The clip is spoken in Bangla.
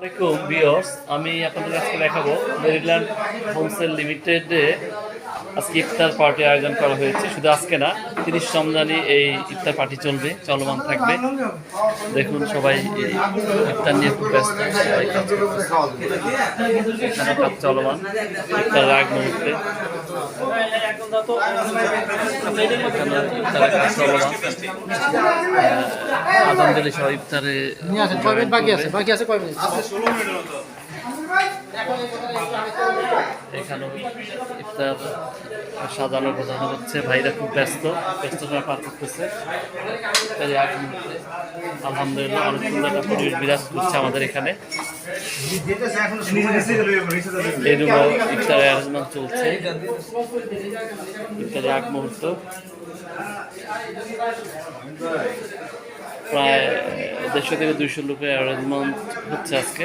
আসসালামাইকুম আমি আপনাদের আজকে দেখাবো মেরিল্যান্ড হোমসেল লিমিটেডে আজকে ইফতার পার্টি আয়োজন করা হয়েছে। শুধু আজকে না, তিরিশ রমজানি এই ইফতার পার্টি চলবে, চলমান থাকবে। দেখুন সবাই ইফতার নিয়ে খুব ব্যস্ত, সবাই চলমান, ইফতারের আগ মুহূর্তে। আজান দিলে সবাই ইফতারে বাকি আছে? বাকি আছে কয় মিনিট? সাজানো গোছানো হচ্ছে। ভাইরা খুব ব্যস্ত ব্যস্ত পার করতেছে। আলহামদুলিল্লাহ অনেক সুন্দর পরিবেশ বিরাজ করছে আমাদের এখানে। ইফতারের অ্যারেঞ্জমেন্ট চলছে। ইফতারের এক মুহূর্ত। প্রায় দেড়শো থেকে দুইশো লোকের অ্যারেঞ্জমেন্ট হচ্ছে আজকে।